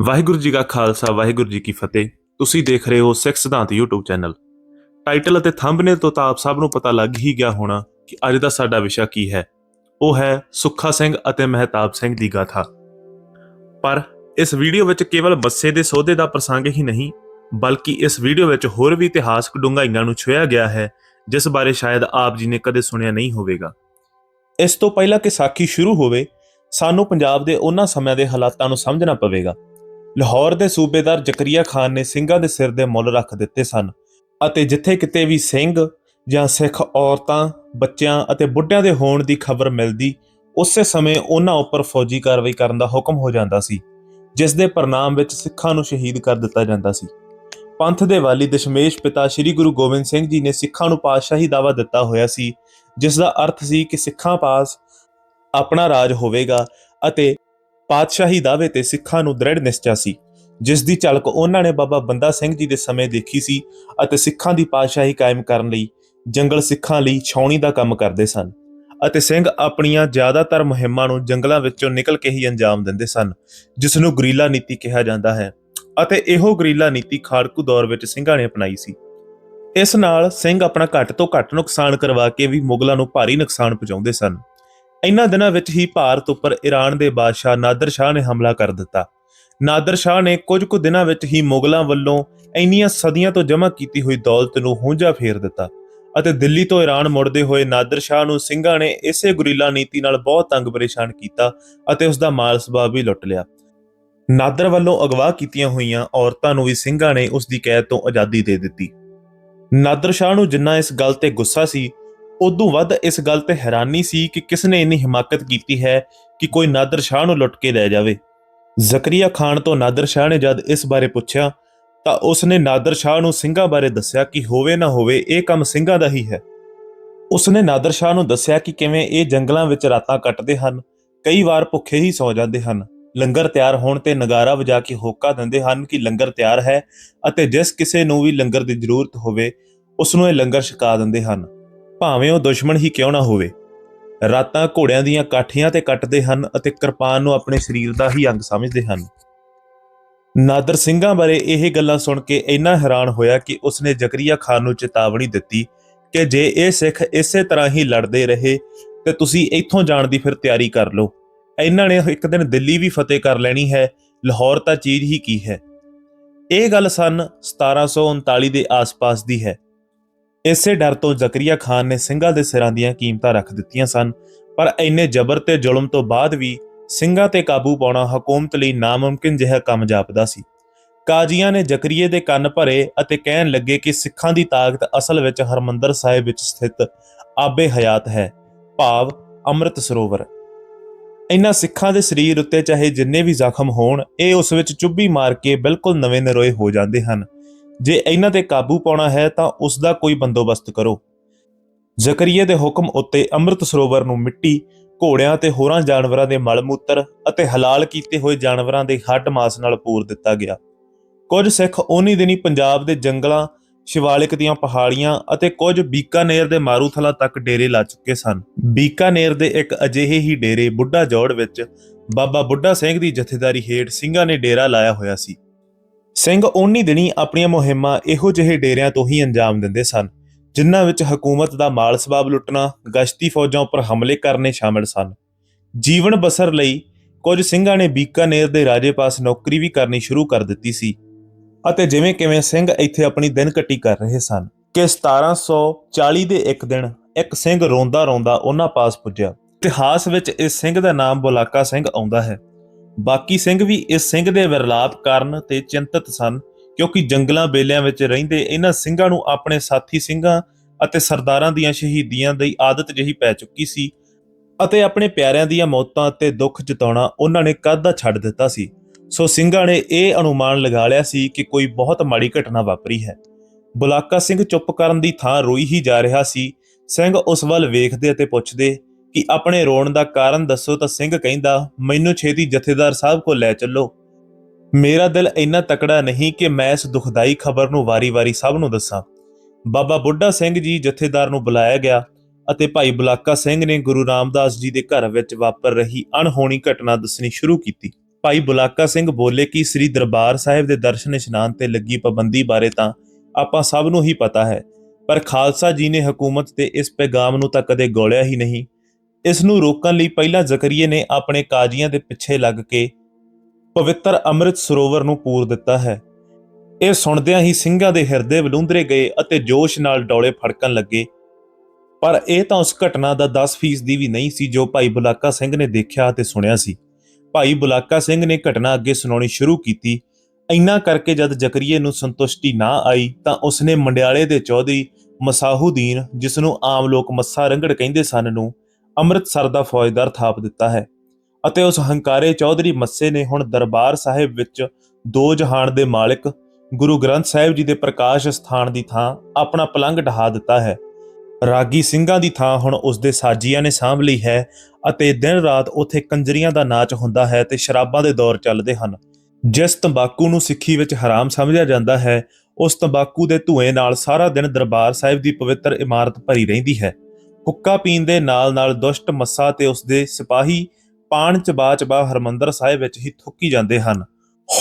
ਵਾਹਿਗੁਰੂ ਜੀ ਕਾ ਖਾਲਸਾ, ਵਾਹਿਗੁਰੂ ਜੀ ਕੀ ਫਤਿਹ। ਤੁਸੀਂ ਦੇਖ ਰਹੇ ਹੋ Sikh Sidhant YouTube channel. Title ਅਤੇ ਥੰਬਨੇਲ ਤੋਂ ਤਾਂ ਆਪ ਸਭ ਨੂੰ ਪਤਾ ਲੱਗ ਹੀ ਗਿਆ ਹੋਣਾ ਕਿ ਅੱਜ ਦਾ ਸਾਡਾ ਵਿਸ਼ਾ ਕੀ ਹੈ। ਉਹ ਹੈ ਸੁੱਖਾ ਸਿੰਘ ਅਤੇ ਮਹਿਤਾਬ ਸਿੰਘ ਦੀ ਗਾਥਾ। ਪਰ ਇਸ ਵੀਡੀਓ ਵਿੱਚ ਕੇਵਲ ਬੱਸੇ ਦੇ ਸੌਦੇ ਦਾ ਪ੍ਰਸੰਗ ਹੀ ਨਹੀਂ, ਬਲਕਿ ਇਸ ਵੀਡੀਓ ਵਿੱਚ ਹੋਰ ਵੀ ਇਤਿਹਾਸਕ ਡੂੰਘਾਈਆਂ ਨੂੰ ਛੁਇਆ ਗਿਆ ਹੈ, ਜਿਸ ਬਾਰੇ ਸ਼ਾਇਦ ਆਪ ਜੀ ਨੇ ਕਦੇ ਸੁਣਿਆ ਨਹੀਂ ਹੋਵੇਗਾ। ਇਸ ਤੋਂ ਪਹਿਲਾਂ ਕਿ ਸਾਖੀ ਸ਼ੁਰੂ ਹੋਵੇ, ਸਾਨੂੰ ਪੰਜਾਬ ਦੇ ਉਹਨਾਂ ਸਮਿਆਂ ਦੇ ਹਾਲਾਤਾਂ ਨੂੰ ਸਮਝਣਾ ਪਵੇਗਾ। ਲਾਹੌਰ ਦੇ ਸੂਬੇਦਾਰ ਜ਼ਕਰੀਆ ਖਾਨ ਨੇ ਸਿੰਘਾਂ ਦੇ ਸਿਰ ਦੇ ਮੁੱਲ ਰੱਖ ਦਿੱਤੇ ਸਨ ਅਤੇ ਜਿੱਥੇ ਕਿਤੇ ਵੀ ਸਿੰਘ ਜਾਂ ਸਿੱਖ ਔਰਤਾਂ, ਬੱਚਿਆਂ ਅਤੇ ਬੁੱਢਿਆਂ ਦੇ ਹੋਣ ਦੀ ਖਬਰ ਮਿਲਦੀ, ਉਸੇ ਸਮੇਂ ਉਹਨਾਂ ਉੱਪਰ ਫੌਜੀ ਕਾਰਵਾਈ ਕਰਨ ਦਾ ਹੁਕਮ ਹੋ ਜਾਂਦਾ ਸੀ, ਜਿਸ ਦੇ ਪ੍ਰਣਾਮ ਵਿੱਚ ਸਿੱਖਾਂ ਨੂੰ ਸ਼ਹੀਦ ਕਰ ਦਿੱਤਾ ਜਾਂਦਾ ਸੀ। ਪੰਥ ਦੇ ਵਾਲੀ ਦਸ਼ਮੇਸ਼ ਪਿਤਾ ਸ੍ਰੀ ਗੁਰੂ ਗੋਬਿੰਦ ਸਿੰਘ ਜੀ ਨੇ ਸਿੱਖਾਂ ਨੂੰ ਪਾਤਸ਼ਾਹੀ ਦਾਵਾ ਦਿੱਤਾ ਹੋਇਆ ਸੀ, ਜਿਸ ਦਾ ਅਰਥ ਸੀ ਕਿ ਸਿੱਖਾਂ ਪਾਸ ਆਪਣਾ ਰਾਜ ਹੋਵੇਗਾ ਅਤੇ ਪਾਤਸ਼ਾਹੀ ਦਾਅਵੇ ਤੇ ਸਿੱਖਾਂ ਨੂੰ ਦ੍ਰਿੜ ਨਿਸ਼ਚਾ ਸੀ, ਜਿਸ ਦੀ ਝਲਕ ਉਹਨਾਂ ਨੇ ਬਾਬਾ ਬੰਦਾ ਸਿੰਘ ਜੀ ਦੇ ਸਮੇਂ ਦੇਖੀ ਸੀ ਅਤੇ ਸਿੱਖਾਂ ਦੀ ਪਾਤਸ਼ਾਹੀ ਕਾਇਮ ਕਰਨ ਲਈ ਜੰਗਲ ਸਿੱਖਾਂ ਲਈ ਛਾਉਣੀ ਦਾ ਕੰਮ ਕਰਦੇ ਸਨ ਅਤੇ ਸਿੰਘ ਆਪਣੀਆਂ ਜ਼ਿਆਦਾਤਰ ਮੁਹਿੰਮਾਂ ਨੂੰ ਜੰਗਲਾਂ ਵਿੱਚੋਂ ਨਿਕਲ ਕੇ ਹੀ ਅੰਜਾਮ ਦਿੰਦੇ ਸਨ, ਜਿਸ ਨੂੰ ਗਰੀਲਾ ਨੀਤੀ ਕਿਹਾ ਜਾਂਦਾ ਹੈ ਅਤੇ ਇਹੋ ਗਰੀਲਾ ਨੀਤੀ ਖਾੜਕੂ ਦੌਰ ਵਿੱਚ ਸਿੰਘਾਂ ਨੇ ਅਪਣਾਈ ਸੀ। ਇਸ ਨਾਲ ਸਿੰਘ ਆਪਣਾ ਘੱਟ ਤੋਂ ਘੱਟ ਨੁਕਸਾਨ ਕਰਵਾ ਕੇ ਵੀ ਮੁਗਲਾਂ ਨੂੰ ਭਾਰੀ ਨੁਕਸਾਨ ਪਹੁੰਚਾਉਂਦੇ ਸਨ। ਇਨ੍ਹਾਂ ਦਿਨਾਂ ਵਿੱਚ ਹੀ ਭਾਰਤ ਉੱਪਰ ਈਰਾਨ ਦੇ ਬਾਦਸ਼ਾਹ ਨਾਦਰ ਸ਼ਾਹ ਨੇ ਹਮਲਾ ਕਰ ਦਿੱਤਾ। ਨਾਦਰ ਸ਼ਾਹ ਨੇ ਕੁਝ ਕੁ ਦਿਨਾਂ ਵਿੱਚ ਹੀ ਮੁਗਲਾਂ ਵੱਲੋਂ ਇੰਨੀਆਂ ਸਦੀਆਂ ਤੋਂ ਜਮ੍ਹਾਂ ਕੀਤੀ ਹੋਈ ਦੌਲਤ ਨੂੰ ਹੁੰਜਾ ਫੇਰ ਦਿੱਤਾ ਅਤੇ ਦਿੱਲੀ ਤੋਂ ਈਰਾਨ ਮੁੜਦੇ ਹੋਏ ਨਾਦਰ ਸ਼ਾਹ ਨੂੰ ਸਿੰਘਾਂ ਨੇ ਇਸੇ ਗੁਰੀਲਾ ਨੀਤੀ ਨਾਲ ਬਹੁਤ ਤੰਗ ਪਰੇਸ਼ਾਨ ਕੀਤਾ ਅਤੇ ਉਸ ਦਾ ਮਾਲ ਸਬਾਬ ਵੀ ਲੁੱਟ ਲਿਆ। ਨਾਦਰ ਵੱਲੋਂ ਅਗਵਾ ਕੀਤੀਆਂ ਹੋਈਆਂ ਔਰਤਾਂ ਨੂੰ ਵੀ ਸਿੰਘਾਂ ਨੇ ਉਸ ਦੀ ਕੈਦ ਤੋਂ ਆਜ਼ਾਦੀ ਦੇ ਦਿੱਤੀ। ਨਾਦਰ ਸ਼ਾਹ ਨੂੰ ਜਿੰਨਾ ਇਸ ਗੱਲ ਤੇ ਗੁੱਸਾ ਸੀ ਉਦੋਂ ਵੱਧ ਇਸ ਗੱਲ ਤੇ ਹੈਰਾਨੀ ਸੀ ਕਿ ਕਿਸ ਨੇ ਇੰਨੀ ਹਿਮਾਕਤ ਕੀਤੀ ਹੈ ਕਿ ਕੋਈ ਨਾਦਰ ਸ਼ਾਹ ਨੂੰ ਲੁੱਟ ਕੇ ਲੈ ਜਾਵੇ। ਜ਼ਕਰੀਆ ਖਾਨ ਤੋਂ ਨਾਦਰ ਸ਼ਾਹ ਨੇ ਜਦ ਇਸ ਬਾਰੇ ਪੁੱਛਿਆ, ਤਾਂ ਉਸ ਨੇ ਨਾਦਰ ਸ਼ਾਹ ਨੂੰ ਸਿੰਘਾਂ ਬਾਰੇ ਦੱਸਿਆ ਕਿ ਹੋਵੇ ਨਾ ਹੋਵੇ, ਇਹ ਕੰਮ ਸਿੰਘਾਂ ਦਾ ਹੀ ਹੈ। ਉਸ ਨੇ ਨਾਦਰ ਸ਼ਾਹ ਨੂੰ ਦੱਸਿਆ ਕਿ ਕਿਵੇਂ ਇਹ ਜੰਗਲਾਂ ਵਿੱਚ ਰਾਤਾਂ ਕੱਟਦੇ ਹਨ, ਕਈ ਵਾਰ ਭੁੱਖੇ ਹੀ ਸੌ ਜਾਂਦੇ ਹਨ। ਲੰਗਰ ਤਿਆਰ ਹੋਣ ਤੇ ਨਗਾਰਾ ਵਜਾ ਕੇ ਹੋਕਾ ਦਿੰਦੇ ਹਨ ਕਿ ਲੰਗਰ ਤਿਆਰ ਹੈ ਅਤੇ ਜਿਸ ਕਿਸੇ ਨੂੰ ਵੀ ਲੰਗਰ ਦੀ ਜ਼ਰੂਰਤ ਹੋਵੇ ਉਸ ਨੂੰ ਇਹ ਲੰਗਰ ਛਕਾ ਦਿੰਦੇ ਹਨ। ਭਾਵੇਂ ਉਹ ਦੁਸ਼ਮਣ ਹੀ ਕਿਉਂ ਨਾ ਹੋਵੇ। ਰਾਤਾਂ ਘੋੜਿਆਂ ਦੀਆਂ ਕਾਠੀਆਂ ਤੇ ਕੱਟਦੇ ਹਨ ਅਤੇ ਕਿਰਪਾਨ ਨੂੰ ਆਪਣੇ ਸਰੀਰ ਦਾ ਹੀ ਅੰਗ ਸਮਝਦੇ ਹਨ। ਨਾਦਰ ਸਿੰਘਾਂ ਬਾਰੇ ਇਹ ਗੱਲਾਂ ਸੁਣ ਕੇ ਇੰਨਾ ਹੈਰਾਨ ਹੋਇਆ ਕਿ ਉਸਨੇ ਜ਼ਕਰੀਆ ਖਾਨ ਨੂੰ ਚੇਤਾਵਨੀ ਦਿੱਤੀ ਕਿ ਜੇ ਇਹ ਸਿੱਖ ਇਸੇ ਤਰ੍ਹਾਂ ਹੀ ਲੜਦੇ ਰਹੇ, ਤੇ ਤੁਸੀਂ ਇੱਥੋਂ ਜਾਣ ਦੀ ਫਿਰ ਤਿਆਰੀ ਕਰ ਲਓ। ਇਹਨਾਂ ਨੇ ਇੱਕ ਦਿਨ ਦਿੱਲੀ ਵੀ ਫਤਿਹ ਕਰ ਲੈਣੀ ਹੈ, ਲਾਹੌਰ ਤਾਂ ਚੀਜ਼ ਹੀ ਕੀ ਹੈ। ਇਹ ਗੱਲ ਸਨ 1739 ਦੇ ਆਸ-ਪਾਸ ਦੀ ਹੈ। ਇਸੇ ਡਰ ਤੋਂ ਜ਼ਕਰੀਆ ਖਾਨ ਨੇ ਸਿੰਘਾਂ ਦੇ ਸਿਰਾਂ ਦੀਆਂ ਕੀਮਤਾਂ ਰੱਖ ਦਿੱਤੀਆਂ ਸਨ, ਪਰ ਇੰਨੇ ਜ਼ਬਰ ਤੇ ਜ਼ੁਲਮ ਤੋਂ ਬਾਅਦ ਵੀ ਸਿੰਘਾਂ ਤੇ ਕਾਬੂ ਪਾਉਣਾ ਹਕੂਮਤ ਲਈ ਨਾਮੁਮਕਿਨ ਜਿਹਾ ਕੰਮ ਜਾਪਦਾ ਸੀ। ਕਾਜ਼ੀਆਂ ਨੇ ਜ਼ਕਰੀਏ ਦੇ ਕੰਨ ਭਰੇ ਅਤੇ ਕਹਿਣ ਲੱਗੇ ਕਿ ਸਿੱਖਾਂ ਦੀ ਤਾਕਤ ਅਸਲ ਵਿੱਚ ਹਰਮੰਦਰ ਸਾਹਿਬ ਵਿੱਚ ਸਥਿਤ ਆਬੇ ਹਯਾਤ ਹੈ, ਭਾਵ ਅੰਮ੍ਰਿਤ ਸਰੋਵਰ। ਇਨ੍ਹਾਂ ਸਿੱਖਾਂ ਦੇ ਸਰੀਰ ਉੱਤੇ ਚਾਹੇ ਜਿੰਨੇ ਵੀ ਜ਼ਖਮ ਹੋਣ, ਇਹ ਉਸ ਵਿੱਚ ਚੁੱਭੀ ਮਾਰ ਕੇ ਬਿਲਕੁਲ ਨਵੇਂ ਨਰੋਏ ਹੋ ਜਾਂਦੇ ਹਨ। ਜੇ ਇਹਨਾਂ ਤੇ ਕਾਬੂ ਪਾਉਣਾ ਹੈ ਤਾਂ ਉਸ ਦਾ ਕੋਈ ਬੰਦੋਬਸਤ ਕਰੋ। ਜ਼ਕਰੀਆ ਦੇ ਹੁਕਮ ਉੱਤੇ ਅੰਮ੍ਰਿਤ ਸਰੋਵਰ ਨੂੰ ਮਿੱਟੀ, ਘੋੜਿਆਂ ਤੇ ਹੋਰਾਂ ਜਾਨਵਰਾਂ ਦੇ ਮਲ ਮੂਤਰ ਅਤੇ ਹਲਾਲ ਕੀਤੇ ਹੋਏ ਜਾਨਵਰਾਂ ਦੇ ਹੱਡ ਮਾਸ ਨਾਲ ਪੂਰ ਦਿੱਤਾ ਗਿਆ। ਕੁਝ ਸਿੱਖ ਉਨੀ ਦਿਨੀ ਪੰਜਾਬ ਦੇ ਜੰਗਲਾਂ, ਸ਼ਿਵਾਲਿਕ ਦੀਆਂ ਪਹਾੜੀਆਂ ਅਤੇ ਕੁਝ ਬੀਕਾਨੇਰ ਦੇ ਮਾਰੂਥਲਾ ਤੱਕ ਡੇਰੇ ਲਾ ਚੁੱਕੇ ਸਨ। ਬੀਕਾਨੇਰ ਦੇ ਇੱਕ ਅਜਿਹੇ ਹੀ ਡੇਰੇ ਬੁੱਢਾ ਜੋੜ ਵਿੱਚ ਬਾਬਾ ਬੁੱਢਾ ਸਿੰਘ ਦੀ ਜਥੇਦਾਰੀ ਹੇਠ ਸਿੰਘਾਂ ਨੇ ਡੇਰਾ ਲਾਇਆ ਹੋਇਆ ਸੀ। ਸਿੰਘ ਉਨੀ ਦਿਨੀ ਆਪਣੀਆਂ ਮੁਹਿੰਮਾਂ ਇਹੋ ਜਿਹੇ ਡੇਰਿਆਂ ਤੋਂ ਹੀ ਅੰਜਾਮ ਦਿੰਦੇ ਸਨ, ਜਿਨ੍ਹਾਂ ਵਿੱਚ ਹਕੂਮਤ ਦਾ ਮਾਲ ਸਬਾਬ ਲੁੱਟਣਾ, ਗਸ਼ਤੀ ਫੌਜਾਂ ਉੱਪਰ ਹਮਲੇ ਕਰਨੇ ਸ਼ਾਮਲ ਸਨ। ਜੀਵਨ ਬਸਰ ਲਈ ਕੁਝ ਸਿੰਘਾਂ ਨੇ ਬੀਕਾਨੇਰ ਦੇ ਰਾਜੇ ਪਾਸ ਨੌਕਰੀ ਵੀ ਕਰਨੀ ਸ਼ੁਰੂ ਕਰ ਦਿੱਤੀ ਸੀ ਅਤੇ ਜਿਵੇਂ ਕਿਵੇਂ ਸਿੰਘ ਇੱਥੇ ਆਪਣੀ ਦਿਨ ਕੱਟੀ ਕਰ ਰਹੇ ਸਨ ਕਿ 1740 ਦੇ ਇੱਕ ਦਿਨ ਇੱਕ ਸਿੰਘ ਰੋਂਦਾ ਰੋਂਦਾ ਉਹਨਾਂ ਪਾਸ ਪੁੱਜਿਆ। ਇਤਿਹਾਸ ਵਿੱਚ ਇਸ ਸਿੰਘ ਦਾ ਨਾਮ ਬੁਲਾਕਾ ਸਿੰਘ ਆਉਂਦਾ ਹੈ। ਬਾਕੀ ਸਿੰਘ ਵੀ ਇਸ ਸਿੰਘ ਦੇ ਵਿਰਲਾਪ ਕਾਰਨ ਤੇ ਚਿੰਤਤ ਸਨ, ਕਿਉਂਕਿ ਜੰਗਲਾਂ ਬੇਲਿਆਂ ਵਿੱਚ ਰਹਿੰਦੇ ਇਹਨਾਂ ਸਿੰਘਾਂ ਨੂੰ ਆਪਣੇ ਸਾਥੀ ਸਿੰਘਾਂ ਅਤੇ ਸਰਦਾਰਾਂ ਦੀਆਂ ਸ਼ਹੀਦੀਆਂ ਦੀ ਆਦਤ ਜਿਹੀ ਪੈ ਚੁੱਕੀ ਸੀ ਅਤੇ ਆਪਣੇ ਪਿਆਰਿਆਂ ਦੀਆਂ ਮੌਤਾਂ ਅਤੇ ਦੁੱਖ ਜਤਾਉਣਾ ਉਹਨਾਂ ਨੇ ਕਦ ਦਾ ਛੱਡ ਦਿੱਤਾ ਸੀ। ਸੋ ਸਿੰਘਾਂ ਨੇ ਇਹ ਅਨੁਮਾਨ ਲਗਾ ਲਿਆ ਸੀ ਕਿ ਕੋਈ ਬਹੁਤ ਮਾੜੀ ਘਟਨਾ ਵਾਪਰੀ ਹੈ। ਬੁਲਾਕਾ ਸਿੰਘ ਚੁੱਪ ਕਰਨ ਦੀ ਥਾਂ ਰੋਈ ਹੀ ਜਾ ਰਿਹਾ ਸੀ। ਸਿੰਘ ਉਸ ਵੱਲ ਵੇਖਦੇ ਅਤੇ ਪੁੱਛਦੇ ਕਿ ਆਪਣੇ ਰੋਣ ਦਾ ਕਾਰਨ ਦੱਸੋ ਤਾਂ ਸਿੰਘ ਕਹਿੰਦਾ, ਮੈਨੂੰ ਛੇਤੀ ਜਥੇਦਾਰ ਸਾਹਿਬ ਕੋਲ ਲੈ ਚੱਲੋ। ਮੇਰਾ ਦਿਲ ਇੰਨਾ ਤਕੜਾ ਨਹੀਂ ਕਿ ਮੈਂ ਇਸ ਦੁਖਦਾਈ ਖਬਰ ਨੂੰ ਵਾਰੀ-ਵਾਰੀ ਸਭ ਨੂੰ ਦੱਸਾਂ। ਬਾਬਾ ਬੁੱਢਾ ਸਿੰਘ ਜੀ ਜਥੇਦਾਰ ਨੂੰ ਬੁਲਾਇਆ ਗਿਆ ਅਤੇ ਭਾਈ ਬੁਲਾਕਾ ਸਿੰਘ ਨੇ ਗੁਰੂ ਰਾਮਦਾਸ ਜੀ ਦੇ ਘਰ ਵਿੱਚ ਵਾਪਰ ਰਹੀ ਅਣਹੋਣੀ ਘਟਨਾ ਦੱਸਣੀ ਸ਼ੁਰੂ ਕੀਤੀ। ਭਾਈ ਬੁਲਾਕਾ ਸਿੰਘ ਬੋਲੇ ਕਿ ਸ੍ਰੀ ਦਰਬਾਰ ਸਾਹਿਬ ਦੇ ਦਰਸ਼ਨ ਇਸ਼ਨਾਨ ਤੇ ਲੱਗੀ ਪਾਬੰਦੀ ਬਾਰੇ ਤਾਂ ਆਪਾਂ ਸਭ ਨੂੰ ਹੀ ਪਤਾ ਹੈ, ਪਰ ਖਾਲਸਾ ਜੀ ਨੇ ਹਕੂਮਤ ਤੇ ਇਸ ਪੈਗਾਮ ਨੂੰ ਤਾਂ ਕਦੇ ਗੋਲਿਆ ਹੀ ਨਹੀਂ। ਇਸ ਨੂੰ ਰੋਕਣ ਲਈ ਪਹਿਲਾਂ ਜ਼ਕਰੀਏ ਨੇ ਆਪਣੇ ਕਾਜ਼ੀਆਂ ਦੇ ਪਿੱਛੇ ਲੱਗ ਕੇ ਪਵਿੱਤਰ ਅੰਮ੍ਰਿਤ ਸਰੋਵਰ ਨੂੰ ਪੂਰ ਦਿੱਤਾ ਹੈ। ਇਹ ਸੁਣਦਿਆਂ ਹੀ ਸਿੰਘਾਂ ਦੇ ਹਿਰਦੇ ਬਲੂੰਦਰੇ ਗਏ ਅਤੇ ਜੋਸ਼ ਨਾਲ ਡੌਲੇ ਫੜਕਣ ਲੱਗੇ। ਪਰ ਇਹ ਤਾਂ ਉਸ ਘਟਨਾ ਦਾ 10% ਦੀ ਵੀ ਨਹੀਂ ਸੀ ਜੋ ਭਾਈ ਬੁਲਾਕਾ ਸਿੰਘ ਨੇ ਦੇਖਿਆ ਅਤੇ ਸੁਣਿਆ ਸੀ। ਭਾਈ ਬੁਲਾਕਾ ਸਿੰਘ ਨੇ ਘਟਨਾ ਅੱਗੇ ਸੁਣਾਉਣੀ ਸ਼ੁਰੂ ਕੀਤੀ। ਇੰਨਾ ਕਰਕੇ ਜਦ ਜ਼ਕਰੀਏ ਨੂੰ ਸੰਤੁਸ਼ਟੀ ਨਾ ਆਈ ਤਾਂ ਉਸਨੇ ਮੰਡਿਆਲੇ ਦੇ ਚੌਧਰੀ ਮਸਾਹੂਦੀਨ ਜਿਸ ਨੂੰ ਆਮ ਲੋਕ ਮੱਸਾ ਰੰਗੜ ਕਹਿੰਦੇ ਸਨ ਨੂੰ ਅੰਮ੍ਰਿਤਸਰ ਦਾ ਫੌਜਦਾਰ ਥਾਪ ਦਿੱਤਾ ਹੈ ਅਤੇ ਉਸ ਹੰਕਾਰੇ ਚੌਧਰੀ ਮੱਸੇ ਨੇ ਹੁਣ ਦਰਬਾਰ ਸਾਹਿਬ ਵਿੱਚ ਦੋ ਜਹਾਨ ਦੇ ਮਾਲਕ ਗੁਰੂ ਗ੍ਰੰਥ ਸਾਹਿਬ ਜੀ ਦੇ ਪ੍ਰਕਾਸ਼ ਸਥਾਨ ਦੀ ਥਾਂ ਆਪਣਾ ਪਲੰਗ ਢਹਾ ਦਿੱਤਾ ਹੈ। ਰਾਗੀ ਸਿੰਘਾਂ ਦੀ ਥਾਂ ਹੁਣ ਉਸ ਦੇ ਸਾਜੀਆਂ ਨੇ ਸਾਂਭ ਲਈ ਹੈ ਅਤੇ ਦਿਨ ਰਾਤ ਉੱਥੇ ਕੰਜਰੀਆਂ ਦਾ ਨਾਚ ਹੁੰਦਾ ਹੈ ਤੇ ਸ਼ਰਾਬਾਂ ਦੇ ਦੌਰ ਚੱਲਦੇ ਹਨ। ਜਿਸ ਤੰਬਾਕੂ ਨੂੰ ਸਿੱਖੀ ਵਿੱਚ ਹਰਾਮ ਸਮਝਿਆ ਜਾਂਦਾ ਹੈ, ਉਸ ਤੰਬਾਕੂ ਦੇ ਧੂਏ ਨਾਲ ਸਾਰਾ ਦਿਨ ਦਰਬਾਰ ਸਾਹਿਬ ਦੀ ਪਵਿੱਤਰ ਇਮਾਰਤ ਭਰੀ ਰਹਿੰਦੀ ਹੈ। ਹੁੱਕਾ ਪੀਣ ਦੇ ਨਾਲ-ਨਾਲ ਦੁਸ਼ਟ ਮੱਸਾ ਤੇ ਉਸਦੇ ਸਿਪਾਹੀ ਪਾਣ ਚਬਾ ਚਬਾ ਹਰਮੰਦਰ ਸਾਹਿਬ ਵਿੱਚ ਹੀ ਥੁੱਕੀ ਜਾਂਦੇ ਹਨ।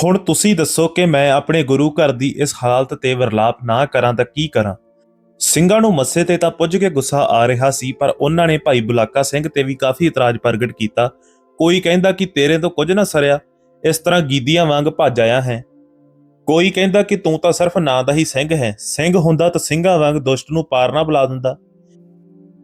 ਹੁਣ ਤੁਸੀਂ ਦੱਸੋ ਕਿ ਮੈਂ ਆਪਣੇ ਗੁਰੂ ਘਰ ਦੀ ਇਸ ਹਾਲਤ ਤੇ ਵਰਲਾਪ ਨਾ ਕਰਾਂ ਤਾਂ ਕੀ ਕਰਾਂ? ਸਿੰਘਾਂ ਨੂੰ ਮੱਸੇ ਤੇ ਤਾਂ ਪੁੱਜ ਕੇ ਗੁੱਸਾ ਆ ਰਿਹਾ ਸੀ, ਪਰ ਉਹਨਾਂ ਨੇ ਭਾਈ ਬੁਲਾਕਾ ਸਿੰਘ ਤੇ ਵੀ ਕਾਫੀ ਇਤਰਾਜ਼ ਪ੍ਰਗਟ ਕੀਤਾ। ਕੋਈ ਕਹਿੰਦਾ ਕਿ ਤੇਰੇ ਤੋਂ ਕੁਝ ਨਾ ਸਰਿਆ, ਇਸ ਤਰ੍ਹਾਂ ਗੀਦੀਆਂ ਵਾਂਗ ਭੱਜ ਆਇਆ ਹੈ। ਕੋਈ ਕਹਿੰਦਾ ਕਿ ਤੂੰ ਤਾਂ ਸਿਰਫ ਨਾਂ ਦਾ ਹੀ ਸਿੰਘ ਹੈ, ਸਿੰਘ ਹੁੰਦਾ ਤਾਂ ਸਿੰਘਾਂ ਵਾਂਗ ਦੁਸ਼ਟ ਨੂੰ ਪਾਰ ਨਾ ਬੁਲਾ ਦਿੰਦਾ।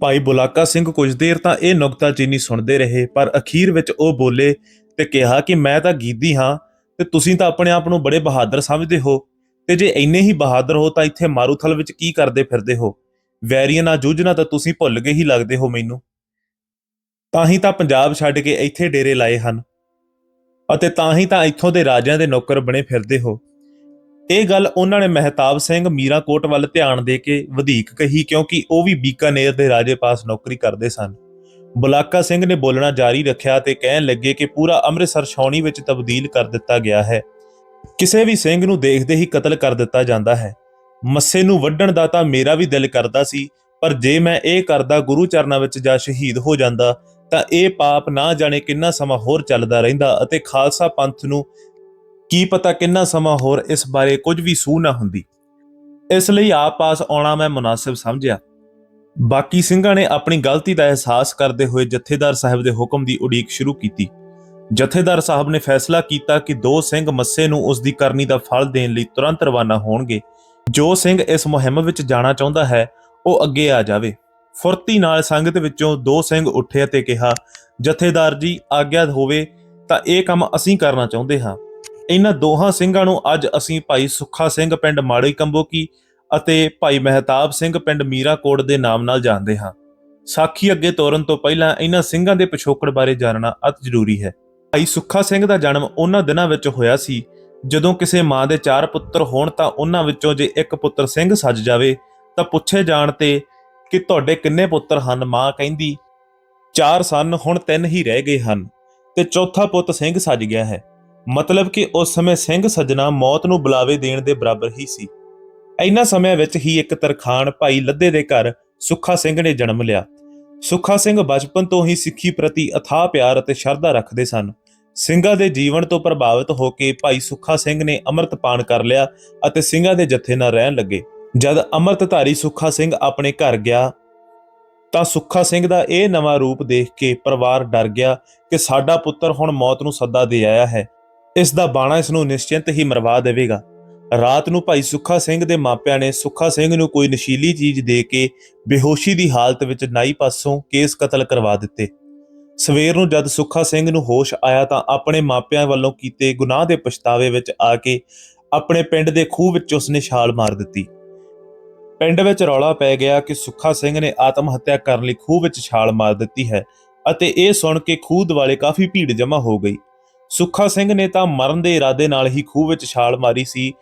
ਭਾਈ ਬੁਲਾਕਾ ਸਿੰਘ ਕੁਝ ਦੇਰ ਤਾਂ ਇਹ ਨੁਕਤਾਚੀਨੀ ਸੁਣਦੇ ਰਹੇ, ਪਰ ਅਖੀਰ ਵਿੱਚ ਉਹ ਬੋਲੇ ਤੇ ਕਿਹਾ ਕਿ ਮੈਂ ਤਾਂ ਗੀਦੀ ਹਾਂ ਤੇ ਤੁਸੀਂ ਤਾਂ ਆਪਣੇ ਆਪ ਨੂੰ ਬੜੇ ਬਹਾਦਰ ਸਮਝਦੇ ਹੋ ਤੇ ਜੇ ਇੰਨੇ ਹੀ ਬਹਾਦਰ ਹੋ ਤਾਂ ਇੱਥੇ ਮਾਰੂਥਲ ਵਿੱਚ ਕੀ ਕਰਦੇ ਫਿਰਦੇ ਹੋ? ਵੈਰੀਆਂ ਨਾਲ ਜੂਝਣਾ ਤਾਂ ਤੁਸੀਂ ਭੁੱਲ ਗਏ ਹੀ ਲੱਗਦੇ ਹੋ ਮੈਨੂੰ। ਤਾਂ ਹੀ ਤਾਂ ਪੰਜਾਬ ਛੱਡ ਕੇ ਇੱਥੇ ਡੇਰੇ ਲਾਏ ਹਨ ਅਤੇ ਤਾਂ ਹੀ ਤਾਂ ਇੱਥੋਂ ਦੇ ਰਾਜਿਆਂ ਦੇ ਨੌਕਰ ਬਣੇ ਫਿਰਦੇ ਹੋ। ਇਹ ਗੱਲ ਉਹਨਾਂ ਨੇ ਮਹਿਤਾਬ ਸਿੰਘ ਮੀਰਾਕੋਟ ਵੱਲ ਧਿਆਨ ਦੇ ਕੇ ਵਧੇਕ ਕਹੀ ਕਿਉਂਕਿ ਉਹ ਵੀ ਬੀਕਾਨੇਰ ਦੇ ਰਾਜੇ ਪਾਸ ਨੌਕਰੀ ਕਰਦੇ ਸਨ। ਬੁਲਾਕਾ ਸਿੰਘ ਨੇ ਬੋਲਣਾ ਜਾਰੀ ਰੱਖਿਆ ਤੇ ਕਹਿਣ ਲੱਗੇ ਕਿ ਪੂਰਾ ਅੰਮ੍ਰਿਤਸਰ ਛਾਉਣੀ ਵਿੱਚ ਤਬਦੀਲ ਕਰ ਦਿੱਤਾ ਗਿਆ ਹੈ। ਕਿਸੇ ਵੀ ਸਿੰਘ ਨੂੰ ਦੇਖਦੇ ਹੀ ਕਤਲ ਕਰ ਦਿੱਤਾ ਜਾਂਦਾ ਹੈ। ਮੱਸੇ ਨੂੰ ਵੱਢਣ ਦਾ ਤਾਂ ਮੇਰਾ ਵੀ ਦਿਲ ਕਰਦਾ ਸੀ, ਪਰ ਜੇ ਮੈਂ ਇਹ ਕਰਦਾ ਗੁਰੂ ਚਰਨਾਂ ਵਿੱਚ ਜਾ ਸ਼ਹੀਦ ਹੋ ਜਾਂਦਾ ਤਾਂ ਇਹ ਪਾਪ ਨਾ ਜਾਣੇ ਕਿੰਨਾ ਸਮਾਂ ਹੋਰ ਚੱਲਦਾ ਰਹਿੰਦਾ ਅਤੇ ਖਾਲਸਾ ਪੰਥ ਨੂੰ ਕੀ ਪਤਾ ਕਿੰਨਾ ਸਮਾਂ ਹੋਰ ਇਸ ਬਾਰੇ ਕੁਝ ਵੀ ਸੂਹ ਨਾ ਹੁੰਦੀ। ਇਸ ਲਈ ਆਪ ਪਾਸ ਆਉਣਾ ਮੈਂ ਮੁਨਾਸਿਬ ਸਮਝਿਆ। ਬਾਕੀ ਸਿੰਘਾਂ ਨੇ ਆਪਣੀ ਗਲਤੀ ਦਾ ਅਹਿਸਾਸ ਕਰਦੇ ਹੋਏ ਜਥੇਦਾਰ ਸਾਹਿਬ ਦੇ ਹੁਕਮ ਦੀ ਉਡੀਕ ਸ਼ੁਰੂ ਕੀਤੀ। ਜਥੇਦਾਰ ਸਾਹਿਬ ਨੇ ਫੈਸਲਾ ਕੀਤਾ ਕਿ ਦੋ ਸਿੰਘ ਮੱਸੇ ਨੂੰ ਉਸ ਦੀ ਕਰਨੀ ਦਾ ਫਲ ਦੇਣ ਲਈ ਤੁਰੰਤ ਰਵਾਨਾ ਹੋਣਗੇ। ਜੋ ਸਿੰਘ ਇਸ ਮੁਹਿੰਮ ਵਿੱਚ ਜਾਣਾ ਚਾਹੁੰਦਾ ਹੈ, ਉਹ ਅੱਗੇ ਆ ਜਾਵੇ। ਫੁਰਤੀ ਨਾਲ ਸੰਗਤ ਵਿੱਚੋਂ ਦੋ ਸਿੰਘ ਉੱਠੇ ਅਤੇ ਕਿਹਾ, ਜਥੇਦਾਰ ਜੀ, ਆਗਿਆ ਹੋਵੇ ਤਾਂ ਇਹ ਕੰਮ ਅਸੀਂ ਕਰਨਾ ਚਾਹੁੰਦੇ ਹਾਂ। ਇਹਨਾਂ ਦੋਹਾਂ ਸਿੰਘਾਂ ਨੂੰ ਅੱਜ ਅਸੀਂ ਭਾਈ ਸੁੱਖਾ ਸਿੰਘ ਪਿੰਡ ਮਾੜੀ ਕੰਬੋਕੀ ਅਤੇ ਭਾਈ ਮਹਿਤਾਬ ਸਿੰਘ ਪਿੰਡ ਮੀਰਾਕੋਟ ਦੇ ਨਾਮ ਨਾਲ ਜਾਣਦੇ ਹਾਂ। ਸਾਖੀ ਅੱਗੇ ਤੋਰਨ ਤੋਂ ਪਹਿਲਾਂ ਇਹਨਾਂ ਸਿੰਘਾਂ ਦੇ ਪਿਛੋਕੜ ਬਾਰੇ ਜਾਣਨਾ ਅਤ ਜ਼ਰੂਰੀ ਹੈ। ਭਾਈ ਸੁੱਖਾ ਸਿੰਘ ਦਾ ਜਨਮ ਉਹਨਾਂ ਦਿਨਾਂ ਵਿੱਚ ਹੋਇਆ ਸੀ। ਜਦੋਂ ਕਿਸੇ ਮਾਂ ਦੇ ਚਾਰ ਪੁੱਤਰ ਹੋਣ ਤਾਂ ਉਹਨਾਂ ਵਿੱਚੋਂ ਜੇ ਇੱਕ ਪੁੱਤਰ ਸਿੰਘ ਸੱਜ ਜਾਵੇ, ਤਾਂ ਪੁੱਛੇ ਜਾਣ ਤੇ ਕਿ ਤੁਹਾਡੇ ਕਿੰਨੇ ਪੁੱਤਰ ਹਨ? ਮਾਂ ਕਹਿੰਦੀ, ਚਾਰ ਸਨ, ਹੁਣ ਤਿੰਨ ਹੀ ਰਹਿ ਗਏ ਹਨ ਤੇ ਚੌਥਾ ਪੁੱਤ ਸਿੰਘ ਸੱਜ ਗਿਆ ਹੈ। ਮਤਲਬ ਕਿ ਉਸ ਸਮੇਂ ਸਿੰਘ ਸੱਜਣਾ ਮੌਤ ਨੂੰ ਬੁਲਾਵੇ ਦੇਣ ਦੇ ਬਰਾਬਰ ਹੀ ਸੀ। ਇਨ੍ਹਾਂ ਸਮਿਆਂ ਵਿੱਚ ਹੀ ਇੱਕ ਤਰਖਾਨ ਭਾਈ ਲੱਦੇ ਦੇ ਘਰ ਸੁੱਖਾ ਸਿੰਘ ਨੇ ਜਨਮ ਲਿਆ। ਸੁੱਖਾ ਸਿੰਘ ਬਚਪਨ ਤੋਂ ਹੀ ਸਿੱਖੀ ਪ੍ਰਤੀ ਅਥਾਹ ਪਿਆਰ ਅਤੇ ਸ਼ਰਧਾ ਰੱਖਦੇ ਸਨ। ਸਿੰਘਾਂ ਦੇ ਜੀਵਨ ਤੋਂ ਪ੍ਰਭਾਵਿਤ ਹੋ ਕੇ ਭਾਈ ਸੁੱਖਾ ਸਿੰਘ ਨੇ ਅੰਮ੍ਰਿਤਪਾਨ ਕਰ ਲਿਆ ਅਤੇ ਸਿੰਘਾਂ ਦੇ ਜਥੇ ਨਾਲ ਰਹਿਣ ਲੱਗੇ। ਜਦ ਅੰਮ੍ਰਿਤਧਾਰੀ ਸੁੱਖਾ ਸਿੰਘ ਆਪਣੇ ਘਰ ਗਿਆ, ਤਾਂ ਸੁੱਖਾ ਸਿੰਘ ਦਾ ਇਹ ਨਵਾਂ ਰੂਪ ਦੇਖ ਕੇ ਪਰਿਵਾਰ ਡਰ ਗਿਆ ਕਿ ਸਾਡਾ ਪੁੱਤਰ ਹੁਣ ਮੌਤ ਨੂੰ ਸੱਦਾ ਦੇ ਆਇਆ ਹੈ। ਇਸ ਦਾ ਬਾਣਾ ਇਸ ਨੂੰ ਨਿਸ਼ਚਿੰਤ ਹੀ ਮਰਵਾ ਦੇਵੇਗਾ। ਰਾਤ ਨੂੰ ਭਾਈ ਸੁੱਖਾ ਸਿੰਘ ਦੇ ਮਾਪਿਆਂ ਨੇ ਸੁੱਖਾ ਸਿੰਘ ਨੂੰ ਕੋਈ ਨਸ਼ੀਲੀ ਚੀਜ਼ ਦੇ ਕੇ ਬੇਹੋਸ਼ੀ ਦੀ ਹਾਲਤ ਵਿੱਚ ਨਾਈ ਪਾਸੋਂ ਕੇਸ ਕਤਲ ਕਰਵਾ ਦਿੱਤੇ। ਸਵੇਰ ਨੂੰ ਜਦ ਸੁੱਖਾ ਸਿੰਘ ਨੂੰ ਹੋਸ਼ ਆਇਆ ਤਾਂ ਆਪਣੇ ਮਾਪਿਆਂ ਵੱਲੋਂ ਕੀਤੇ ਗੁਨਾਹ ਦੇ ਪਛਤਾਵੇ ਵਿੱਚ ਆ ਕੇ ਆਪਣੇ ਪਿੰਡ ਦੇ ਖੂਹ ਵਿੱਚ ਉਸਨੇ ਛਾਲ ਮਾਰ ਦਿੱਤੀ। ਪਿੰਡ ਵਿੱਚ ਰੌਲਾ ਪੈ ਗਿਆ ਕਿ ਸੁੱਖਾ ਸਿੰਘ ਨੇ ਆਤਮ ਹੱਤਿਆ ਕਰਨ ਲਈ ਖੂਹ ਵਿੱਚ ਛਾਲ ਮਾਰ ਦਿੱਤੀ ਹੈ ਅਤੇ ਇਹ ਸੁਣ ਕੇ ਖੂਹ ਦੁਆਲੇ ਕਾਫੀ ਭੀੜ ਜਮ੍ਹਾਂ ਹੋ ਗਈ। ਸੁੱਖਾ ਸਿੰਘ ਨੇ ਤਾਂ ਮਰਨ ਦੇ ਇਰਾਦੇ ਨਾਲ ਹੀ ਖੂਹ ਵਿੱਚ ਛਾਲ ਮਾਰੀ ਸੀ।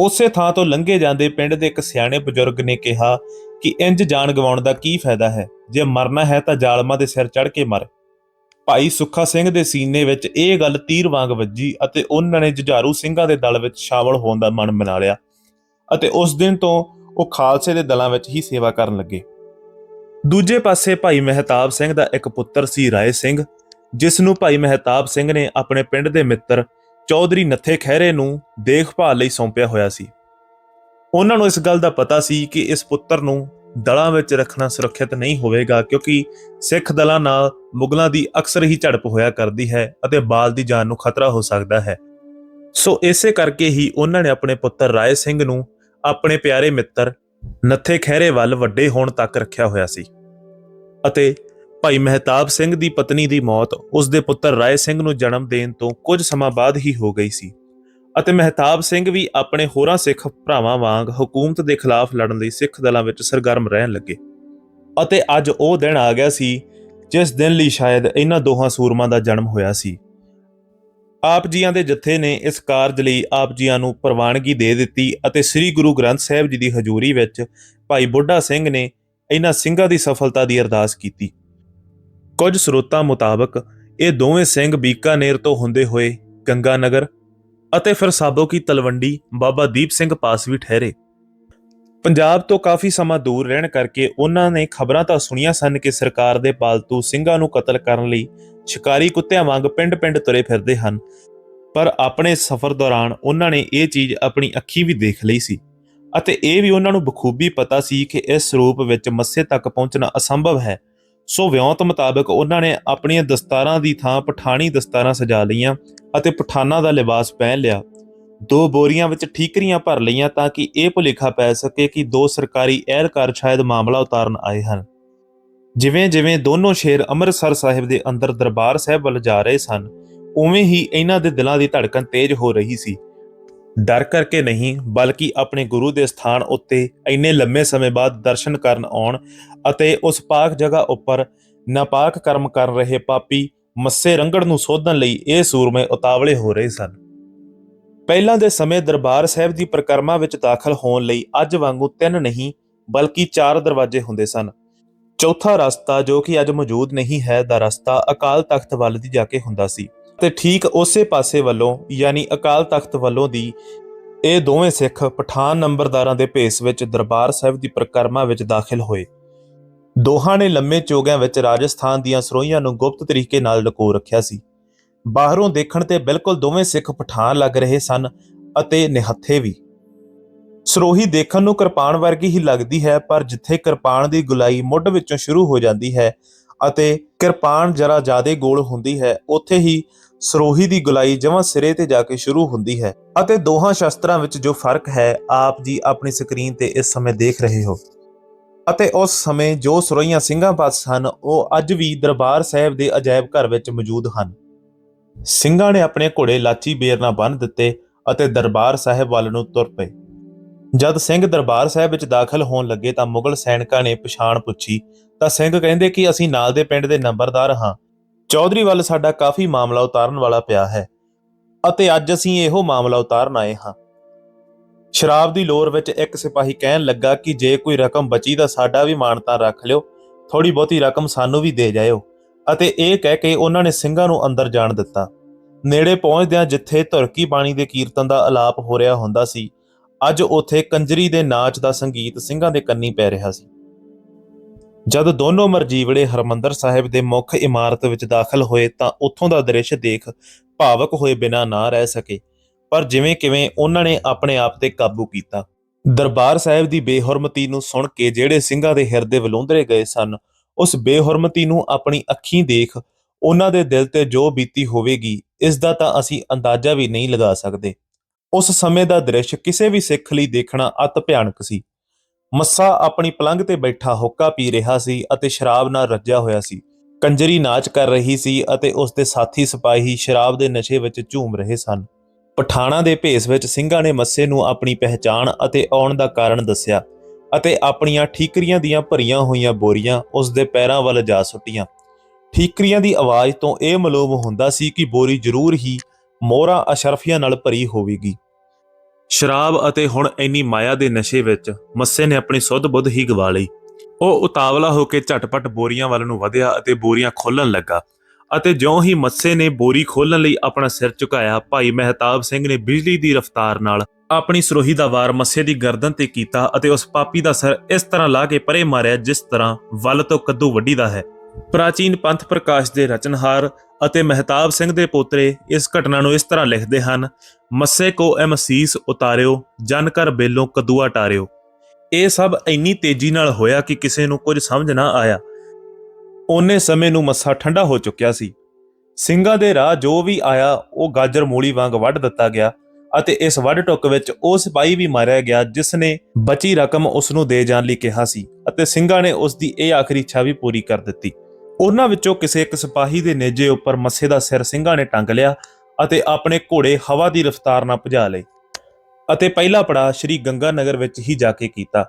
ਉਸੇ ਥਾਂ ਤੋਂ ਲੰਘੇ ਜਾਂਦੇ ਪਿੰਡ ਦੇ ਇੱਕ ਸਿਆਣੇ ਬਜ਼ੁਰਗ ਨੇ ਕਿਹਾ ਕਿ ਇੰਜ ਜਾਨ ਗਵਾਉਣ ਦਾ ਕੀ ਫਾਇਦਾ ਹੈ? ਜੇ ਮਰਨਾ ਹੈ ਤਾਂ ਜ਼ਾਲਮਾਂ ਦੇ ਸਿਰ ਚੜ ਕੇ ਮਰ। ਭਾਈ ਸੁੱਖਾ ਸਿੰਘ ਦੇ ਸੀਨੇ ਵਿੱਚ ਇਹ ਗੱਲ ਤੀਰ ਵਾਂਗ ਵੱਜੀ ਅਤੇ ਉਹਨਾਂ ਨੇ ਜੁਝਾਰੂ ਸਿੰਘਾਂ ਦੇ ਦਲ ਵਿੱਚ ਸ਼ਾਮਲ ਹੋਣ ਦਾ ਮਨ ਬਣਾ ਲਿਆ ਅਤੇ ਉਸ ਦਿਨ ਤੋਂ ਉਹ ਖਾਲਸੇ ਦੇ ਦਲਾਂ ਵਿੱਚ ਹੀ ਸੇਵਾ ਕਰਨ ਲੱਗੇ। ਦੂਜੇ ਪਾਸੇ ਭਾਈ ਮਹਿਤਾਬ ਸਿੰਘ ਦਾ ਇੱਕ ਪੁੱਤਰ ਸੀ ਰਾਏ ਸਿੰਘ। ਜਿਸ ਨੂੰ ਭਾਈ ਮਹਿਤਾਬ ਸਿੰਘ ਨੇ ਆਪਣੇ ਪਿੰਡ ਦੇ ਮਿੱਤਰ ਚੌਧਰੀ ਨੱਥੇ ਖਹਿਰੇ ਨੂੰ ਦੇਖਭਾਲ ਲਈ ਸੌਂਪਿਆ ਹੋਇਆ ਸੀ। ਉਹਨਾਂ ਨੂੰ ਇਸ ਗੱਲ ਦਾ ਪਤਾ ਸੀ ਕਿ ਇਸ ਪੁੱਤਰ ਨੂੰ ਦਲਾਂ ਵਿੱਚ ਰੱਖਣਾ ਸੁਰੱਖਿਅਤ ਨਹੀਂ ਹੋਵੇਗਾ ਕਿਉਂਕਿ ਸਿੱਖ ਦਲਾਂ ਨਾਲ ਮੁਗਲਾਂ ਦੀ ਅਕਸਰ ਹੀ ਝੜਪ ਹੋਇਆ ਕਰਦੀ ਹੈ ਅਤੇ ਬਾਲ ਦੀ ਜਾਨ ਨੂੰ ਖਤਰਾ ਹੋ ਸਕਦਾ ਹੈ। ਸੋ ਇਸੇ ਕਰਕੇ ਹੀ ਉਹਨਾਂ ਨੇ ਆਪਣੇ ਪੁੱਤਰ ਰਾਏ ਸਿੰਘ ਨੂੰ ਆਪਣੇ ਪਿਆਰੇ ਮਿੱਤਰ ਨੱਥੇ ਖਹਿਰੇ ਵੱਲ ਵੱਡੇ ਹੋਣ ਤੱਕ ਰੱਖਿਆ ਹੋਇਆ ਸੀ ਅਤੇ ਭਾਈ ਮਹਿਤਾਬ ਸਿੰਘ ਦੀ ਪਤਨੀ ਦੀ ਮੌਤ ਉਸ ਦੇ ਪੁੱਤਰ ਰਾਏ ਸਿੰਘ ਨੂੰ ਜਨਮ ਦੇਣ ਤੋਂ ਕੁਝ ਸਮਾਂ ਬਾਅਦ ਹੀ ਹੋ ਗਈ ਸੀ ਅਤੇ ਮਹਿਤਾਬ ਸਿੰਘ ਵੀ ਆਪਣੇ ਹੋਰਾਂ ਸਿੱਖ ਭਰਾਵਾਂ ਵਾਂਗ ਹਕੂਮਤ ਦੇ ਖਿਲਾਫ ਲੜਨ ਲਈ ਸਿੱਖ ਦਲਾਂ ਵਿੱਚ ਸਰਗਰਮ ਰਹਿਣ ਲੱਗੇ ਅਤੇ ਅੱਜ ਉਹ ਦਿਨ ਆ ਗਿਆ ਸੀ, ਜਿਸ ਦਿਨ ਲਈ ਸ਼ਾਇਦ ਇਹਨਾਂ ਦੋਹਾਂ ਸੂਰਮਾਂ ਦਾ ਜਨਮ ਹੋਇਆ ਸੀ। ਆਪ ਜੀਆਂ ਦੇ ਜਥੇ ਨੇ ਇਸ ਕਾਰਜ ਲਈ ਆਪ ਜੀਆਂ ਨੂੰ ਪ੍ਰਵਾਨਗੀ ਦੇ ਦਿੱਤੀ ਅਤੇ ਸ੍ਰੀ ਗੁਰੂ ਗ੍ਰੰਥ ਸਾਹਿਬ ਜੀ ਦੀ ਹਜ਼ੂਰੀ ਵਿੱਚ ਭਾਈ ਬੁੱਢਾ ਸਿੰਘ ਨੇ ਇਹਨਾਂ ਸਿੰਘਾਂ ਦੀ ਸਫਲਤਾ ਦੀ ਅਰਦਾਸ ਕੀਤੀ। ਕੁਝ ਸਰੋਤਾਂ ਮੁਤਾਬਕ ਇਹ ਦੋਵੇਂ ਸਿੰਘ ਬੀਕਾਨੇਰ ਤੋਂ ਹੁੰਦੇ ਹੋਏ ਗੰਗਾ ਨਗਰ ਅਤੇ ਫਿਰ ਸਾਬੋ ਕੀ ਤਲਵੰਡੀ ਬਾਬਾ ਦੀਪ ਸਿੰਘ ਪਾਸ ਵੀ ਠਹਿਰੇ। ਪੰਜਾਬ ਤੋਂ ਕਾਫੀ ਸਮਾਂ ਦੂਰ ਰਹਿਣ ਕਰਕੇ ਉਹਨਾਂ ਨੇ ਖਬਰਾਂ ਤਾਂ ਸੁਣੀਆਂ ਸਨ ਕਿ ਸਰਕਾਰ ਦੇ ਪਾਲਤੂ ਸਿੰਘਾਂ ਨੂੰ ਕਤਲ ਕਰਨ ਲਈ ਸ਼ਿਕਾਰੀ ਕੁੱਤਿਆਂ ਵਾਂਗ ਪਿੰਡ-ਪਿੰਡ ਤੁਰੇ ਫਿਰਦੇ ਹਨ, ਪਰ ਆਪਣੇ ਸਫ਼ਰ ਦੌਰਾਨ ਉਹਨਾਂ ਨੇ ਇਹ ਚੀਜ਼ ਆਪਣੀ ਅੱਖੀ ਵੀ ਦੇਖ ਲਈ ਸੀ ਅਤੇ ਇਹ ਵੀ ਉਹਨਾਂ ਨੂੰ ਬਖੂਬੀ ਪਤਾ ਸੀ ਕਿ ਇਸ ਸਰੂਪ ਵਿੱਚ ਮੱਸੇ ਤੱਕ ਪਹੁੰਚਣਾ ਅਸੰਭਵ ਹੈ। ਸੋ ਵਿਉਂਤ ਮੁਤਾਬਕ ਉਹਨਾਂ ਨੇ ਆਪਣੀਆਂ ਦਸਤਾਰਾਂ ਦੀ ਥਾਂ ਪਠਾਣੀ ਦਸਤਾਰਾਂ ਸਜਾ ਲਈਆਂ ਅਤੇ ਪਠਾਨਾਂ ਦਾ ਲਿਬਾਸ ਪਹਿਨ ਲਿਆ। ਦੋ ਬੋਰੀਆਂ ਵਿੱਚ ਠੀਕਰੀਆਂ ਭਰ ਲਈਆਂ ਤਾਂ ਕਿ ਇਹ ਭੁਲੇਖਾ ਪੈ ਸਕੇ ਕਿ ਦੋ ਸਰਕਾਰੀ ਅਹਿਲਕਾਰ ਸ਼ਾਇਦ ਮਾਮਲਾ ਉਤਾਰਨ ਆਏ ਹਨ। ਜਿਵੇਂ-ਜਿਵੇਂ ਦੋਨੋਂ ਸ਼ੇਰ ਅੰਮ੍ਰਿਤਸਰ ਸਾਹਿਬ ਦੇ ਅੰਦਰ ਦਰਬਾਰ ਸਾਹਿਬ ਵੱਲ ਜਾ ਰਹੇ ਸਨ, ਉਵੇਂ ਹੀ ਇਹਨਾਂ ਦੇ ਦਿਲਾਂ ਦੀ ਧੜਕਣ ਤੇਜ਼ ਹੋ ਰਹੀ ਸੀ। ਡਰ ਕਰਕੇ ਨਹੀਂ, ਬਲਕਿ ਆਪਣੇ ਗੁਰੂ ਦੇ ਸਥਾਨ ਉੱਤੇ ਇੰਨੇ ਲੰਮੇ ਸਮੇਂ ਬਾਅਦ ਦਰਸ਼ਨ ਕਰਨ ਆਉਣ ਅਤੇ ਉਸ ਪਾਕ ਜਗ੍ਹਾ ਉੱਪਰ ਨਾਪਾਕ ਕਰਮ ਕਰ ਰਹੇ ਪਾਪੀ ਮੱਸੇ ਰੰਗੜ ਨੂੰ ਸੋਧਣ ਲਈ ਇਹ ਸੂਰਮੇ ਉਤਾਵਲੇ ਹੋ ਰਹੇ ਸਨ। ਪਹਿਲਾਂ ਦੇ ਸਮੇਂ ਦਰਬਾਰ ਸਾਹਿਬ ਦੀ ਪ੍ਰਕਰਮਾ ਵਿੱਚ ਦਾਖਲ ਹੋਣ ਲਈ ਅੱਜ ਵਾਂਗੂ ਤਿੰਨ ਨਹੀਂ, ਬਲਕਿ ਚਾਰ ਦਰਵਾਜ਼ੇ ਹੁੰਦੇ ਸਨ। ਚੌਥਾ ਰਸਤਾ ਜੋ ਕਿ ਅੱਜ ਮੌਜੂਦ ਨਹੀਂ ਹੈ, ਦਾ ਰਸਤਾ ਅਕਾਲ ਤਖਤ ਵੱਲ ਦੀ ਜਾ ਕੇ ਹੁੰਦਾ ਸੀ। ਤੇ ਠੀਕ ਉਸੇ ਪਾਸੇ ਵੱਲੋਂ, ਯਾਨੀ ਅਕਾਲ ਤਖਤ ਵੱਲੋਂ ਦੀ, ਇਹ ਦੋਵੇਂ ਸਿੱਖ ਪਠਾਨ ਨੰਬਰਦਾਰਾਂ ਦੇ ਭੇਸ ਵਿੱਚ ਦਰਬਾਰ ਸਾਹਿਬ ਦੀ ਪ੍ਰਕਰਮਾ ਵਿੱਚ ਦਾਖਲ ਹੋਏ। ਦੋਹਾਂ ਨੇ ਲੰਮੇ ਚੋਗਿਆਂ ਵਿੱਚ ਰਾਜਸਥਾਨ ਦੀਆਂ ਸਰੋਈਆਂ ਨੂੰ ਗੁਪਤ ਤਰੀਕੇ ਨਾਲ ਲੁਕੋ ਰੱਖਿਆ ਸੀ। ਬਾਹਰੋਂ ਦੇਖਣ ਤੇ ਬਿਲਕੁਲ ਦੋਵੇਂ ਸਿੱਖ ਪਠਾਨ ਲੱਗ ਰਹੇ ਸਨ ਅਤੇ ਨਿਹੱਥੇ ਵੀ। ਸਰੋਹੀ ਦੇਖਣ ਨੂੰ ਕਿਰਪਾਨ ਵਰਗੀ ਹੀ ਲੱਗਦੀ ਹੈ, ਪਰ ਜਿੱਥੇ ਕਿਰਪਾਨ ਦੀ ਗੁਲਾਈ ਮੁੱਢ ਵਿੱਚੋਂ ਸ਼ੁਰੂ ਹੋ ਜਾਂਦੀ ਹੈ ਅਤੇ ਕਿਰਪਾਨ ਜਰਾ ਜ਼ਿਆਦਾ ਗੋਲ ਹੁੰਦੀ ਹੈ, ਉੱਥੇ ਹੀ ਸਰੋਹੀ ਦੀ ਗੁਲਾਈ ਜਮਾਂ ਸਿਰੇ ਤੇ ਜਾ ਕੇ ਸ਼ੁਰੂ ਹੁੰਦੀ ਹੈ ਅਤੇ ਦੋਹਾਂ ਸ਼ਸਤਰਾਂ ਵਿੱਚ ਜੋ ਫ਼ਰਕ ਹੈ, ਆਪ ਜੀ ਆਪਣੀ ਸਕਰੀਨ ਤੇ ਇਸ ਸਮੇਂ ਦੇਖ ਰਹੇ ਹੋ। ਅਤੇ ਉਸ ਸਮੇਂ ਜੋ ਸਰੋਈਆਂ ਸਿੰਘਾਂ ਪਾਸ ਸਨ ਉਹ ਅੱਜ ਵੀ ਦਰਬਾਰ ਸਾਹਿਬ ਦੇ ਅਜਾਇਬ ਘਰ ਵਿੱਚ ਮੌਜੂਦ ਹਨ। ਸਿੰਘਾਂ ਨੇ ਆਪਣੇ ਘੋੜੇ ਲਾਚੀ ਬੇਰ ਨਾਲ ਬੰਨ੍ਹ ਦਿੱਤੇ ਅਤੇ ਦਰਬਾਰ ਸਾਹਿਬ ਵੱਲ ਨੂੰ ਤੁਰ ਪਏ। ਜਦ ਸਿੰਘ ਦਰਬਾਰ ਸਾਹਿਬ ਵਿੱਚ ਦਾਖਲ ਹੋਣ ਲੱਗੇ ਤਾਂ ਮੁਗਲ ਸੈਨਿਕਾਂ ਨੇ ਪਛਾਣ ਪੁੱਛੀ, ਤਾਂ ਸਿੰਘ ਕਹਿੰਦੇ ਕਿ ਅਸੀਂ ਨਾਲ ਦੇ ਪਿੰਡ ਦੇ ਨੰਬਰਦਾਰ ਹਾਂ। ਚੌਧਰੀ ਵੱਲ ਸਾਡਾ ਕਾਫੀ ਮਾਮਲਾ ਉਤਾਰਨ ਵਾਲਾ ਪਿਆ ਹੈ ਅਤੇ ਅੱਜ ਅਸੀਂ ਇਹੋ ਮਾਮਲਾ ਉਤਾਰਨ ਆਏ ਹਾਂ। ਸ਼ਰਾਬ ਦੀ ਲੋਰ ਵਿੱਚ ਇੱਕ ਸਿਪਾਹੀ ਕਹਿਣ ਲੱਗਾ ਕਿ ਜੇ ਕੋਈ ਰਕਮ ਬਚੀ ਤਾਂ ਸਾਡਾ ਵੀ ਮਾਨਤਾ ਰੱਖ ਲਿਓ ਥੋੜੀ ਬਹੁਤੀ ਰਕਮ ਸਾਨੂੰ ਵੀ ਦੇ ਜਾਇਓ। ਅਤੇ ਇਹ ਕਹਿ ਕੇ ਉਹਨਾਂ ਨੇ ਸਿੰਘਾਂ ਨੂੰ ਅੰਦਰ ਜਾਣ ਦਿੱਤਾ। ਨੇੜੇ ਪਹੁੰਚਦਿਆਂ ਜਿੱਥੇ ਧੁਰਕੀ ਬਾਣੀ ਦੇ ਕੀਰਤਨ ਦਾ ਆਲਾਪ ਹੋ ਰਿਹਾ ਹੁੰਦਾ ਸੀ, ਅੱਜ ਉੱਥੇ ਕੰਜਰੀ ਦੇ ਨਾਚ ਦਾ ਸੰਗੀਤ ਸਿੰਘਾਂ ਦੇ ਕੰਨੀ ਪੈ ਰਿਹਾ ਸੀ। ਜਦ ਦੋਨੋਂ ਮਰਜੀਵੜੇ ਹਰਮੰਦਰ ਸਾਹਿਬ ਦੇ ਮੁੱਖ ਇਮਾਰਤ ਵਿੱਚ ਦਾਖਲ ਹੋਏ ਤਾਂ ਉੱਥੋਂ ਦਾ ਦ੍ਰਿਸ਼ ਦੇਖ ਭਾਵਕ ਹੋਏ ਬਿਨਾਂ ਨਾ ਰਹਿ ਸਕੇ। ਪਰ ਜਿਵੇਂ ਕਿਵੇਂ ਉਹਨਾਂ ਨੇ ਆਪਣੇ ਆਪ ਤੇ ਕਾਬੂ ਕੀਤਾ। ਦਰਬਾਰ ਸਾਹਿਬ ਦੀ ਬੇਹਰਮਤੀ ਨੂੰ ਸੁਣ ਕੇ ਜਿਹੜੇ ਸਿੰਘਾਂ ਦੇ ਹਿਰਦੇ ਵਲੂੰਦਰੇ ਗਏ ਸਨ, ਉਸ ਬੇਹਰਮਤੀ ਨੂੰ ਆਪਣੀ ਅੱਖੀਂ ਦੇਖ ਉਹਨਾਂ ਦੇ ਦਿਲ ਤੇ ਜੋ ਬੀਤੀ ਹੋਵੇਗੀ, ਇਸ ਦਾ ਤਾਂ ਅਸੀਂ ਅੰਦਾਜ਼ਾ ਵੀ ਨਹੀਂ ਲਗਾ ਸਕਦੇ। ਉਸ ਸਮੇਂ ਦਾ ਦ੍ਰਿਸ਼ ਕਿਸੇ ਵੀ ਸਿੱਖ ਲਈ ਦੇਖਣਾ ਅਤ ਭਿਆਨਕ ਸੀ। ਮੱਸਾ ਆਪਣੀ ਪਲੰਘ ਤੇ ਬੈਠਾ ਹੁੱਕਾ ਪੀ ਰਿਹਾ ਸੀ ਅਤੇ ਸ਼ਰਾਬ ਨਾਲ ਰੱਜਿਆ ਹੋਇਆ ਸੀ। ਕੰਜਰੀ ਨਾਚ ਕਰ ਰਹੀ ਸੀ ਅਤੇ ਉਸ ਦੇ ਸਾਥੀ ਸਿਪਾਹੀ ਸ਼ਰਾਬ ਦੇ ਨਸ਼ੇ ਵਿੱਚ ਝੂਮ ਰਹੇ ਸਨ। ਪਠਾਣਾ ਦੇ ਭੇਸ ਵਿੱਚ ਸਿੰਘਾਂ ਨੇ ਮੱਸੇ ਨੂੰ ਆਪਣੀ ਪਹਿਚਾਣ ਅਤੇ ਆਉਣ ਦਾ ਕਾਰਨ ਦੱਸਿਆ ਅਤੇ ਆਪਣੀਆਂ ਠੀਕਰੀਆਂ ਦੀਆਂ ਭਰੀਆਂ ਹੋਈਆਂ ਬੋਰੀਆਂ ਉਸ ਦੇ ਪੈਰਾਂ ਵੱਲ ਜਾ ਸੁੱਟੀਆਂ। ਠੀਕਰੀਆਂ ਦੀ ਆਵਾਜ਼ ਤੋਂ ਇਹ ਮਾਲੂਮ ਹੁੰਦਾ ਸੀ ਕਿ ਬੋਰੀ ਜ਼ਰੂਰ ਹੀ ਮੋਹਰਾਂ ਅਸ਼ਰਫੀਆਂ ਨਾਲ ਭਰੀ ਹੋਵੇਗੀ। ਸ਼ਰਾਬ ਅਤੇ ਹੁਣ ਇੰਨੀ ਮਾਇਆ ਦੇ ਨਸ਼ੇ ਵਿੱਚ ਮੱਸੇ ਨੇ ਆਪਣੀ ਸੁੱਧ ਬੁੱਧ ਹੀ ਗਵਾ ਲਈ। ਉਹ ਉਤਾਵਲਾ ਹੋ ਕੇ ਝਟਪਟ ਬੋਰੀਆਂ ਵੱਲ ਨੂੰ ਵਧਿਆ ਅਤੇ ਬੋਰੀਆਂ ਖੋਲਣ ਲੱਗਾ ਅਤੇ ਜਿਉਂ ਹੀ ਮੱਸੇ ਨੇ ਬੋਰੀ ਖੋਲਣ ਲਈ ਆਪਣਾ ਸਿਰ ਝੁਕਾਇਆ, ਭਾਈ ਮਹਿਤਾਬ ਸਿੰਘ ਨੇ ਬਿਜਲੀ ਦੀ ਰਫ਼ਤਾਰ ਨਾਲ ਆਪਣੀ ਸਰੋਹੀ ਦਾ ਵਾਰ ਮੱਸੇ ਦੀ ਗਰਦਨ ਤੇ ਕੀਤਾ ਅਤੇ ਉਸ ਪਾਪੀ ਦਾ ਸਿਰ ਇਸ ਤਰ੍ਹਾਂ ਲਾ ਕੇ ਪਰੇ ਮਾਰਿਆ ਜਿਸ ਤਰ੍ਹਾਂ ਵੱਲ ਤੋਂ ਕੱਦੂ ਵੱਢੀਦਾ ਹੈ। ਪ੍ਰਾਚੀਨ ਪੰਥ ਪ੍ਰਕਾਸ਼ ਦੇ ਰਚਨਹਾਰ ਅਤੇ ਮਹਿਤਾਬ ਸਿੰਘ ਦੇ ਪੋਤਰੇ ਇਸ ਘਟਨਾ ਨੂੰ ਇਸ ਤਰ੍ਹਾਂ ਲਿਖਦੇ ਹਨ, ਮੱਸੇ ਕੋ ਐ ਉਤਾਰਿਓ, ਜਨ ਕਰ ਬੇਲੋਂ ਕਦੂਆ ਟਾਰਿਓ। ਇਹ ਸਭ ਇੰਨੀ ਤੇਜ਼ੀ ਨਾਲ ਹੋਇਆ ਕਿ ਕਿਸੇ ਨੂੰ ਕੁਝ ਸਮਝ ਨਾ ਆਇਆ। ਉਹਨੇ ਸਮੇਂ ਨੂੰ ਮੱਸਾ ਠੰਡਾ ਹੋ ਚੁੱਕਿਆ ਸੀ। ਸਿੰਘਾਂ ਦੇ ਰਾਹ ਜੋ ਵੀ ਆਇਆ, ਉਹ ਗਾਜਰ ਮੂਲੀ ਵਾਂਗ ਵੱਢ ਦਿੱਤਾ ਗਿਆ ਅਤੇ ਇਸ ਵੱਢ ਟੁੱਕ ਵਿੱਚ ਉਹ ਸਿਪਾਹੀ ਵੀ ਮਾਰਿਆ ਗਿਆ ਜਿਸ ਨੇ ਬਚੀ ਰਕਮ ਉਸ ਨੂੰ ਦੇ ਜਾਣ ਲਈ ਕਿਹਾ ਸੀ ਅਤੇ ਸਿੰਘਾਂ ਨੇ ਉਸ ਦੀ ਇਹ ਆਖਰੀ ਇੱਛਾ ਵੀ ਪੂਰੀ ਕਰ ਦਿੱਤੀ। ਉਹਨਾਂ ਵਿੱਚੋਂ ਕਿਸੇ ਇੱਕ ਸਿਪਾਹੀ ਦੇ ਨੇਜੇ ਉੱਪਰ ਮੱਸੇ ਦਾ ਸਿਰ ਸਿੰਘਾਂ ਨੇ ਟੰਗ ਲਿਆ ਅਤੇ ਆਪਣੇ ਘੋੜੇ ਹਵਾ ਦੀ ਰਫ਼ਤਾਰ ਨਾਲ ਭਜਾ ਲਏ ਅਤੇ ਪਹਿਲਾ ਪੜਾਅ ਸ਼੍ਰੀ ਗੰਗਾ ਨਗਰ ਵਿੱਚ ਹੀ ਜਾ ਕੇ ਕੀਤਾ।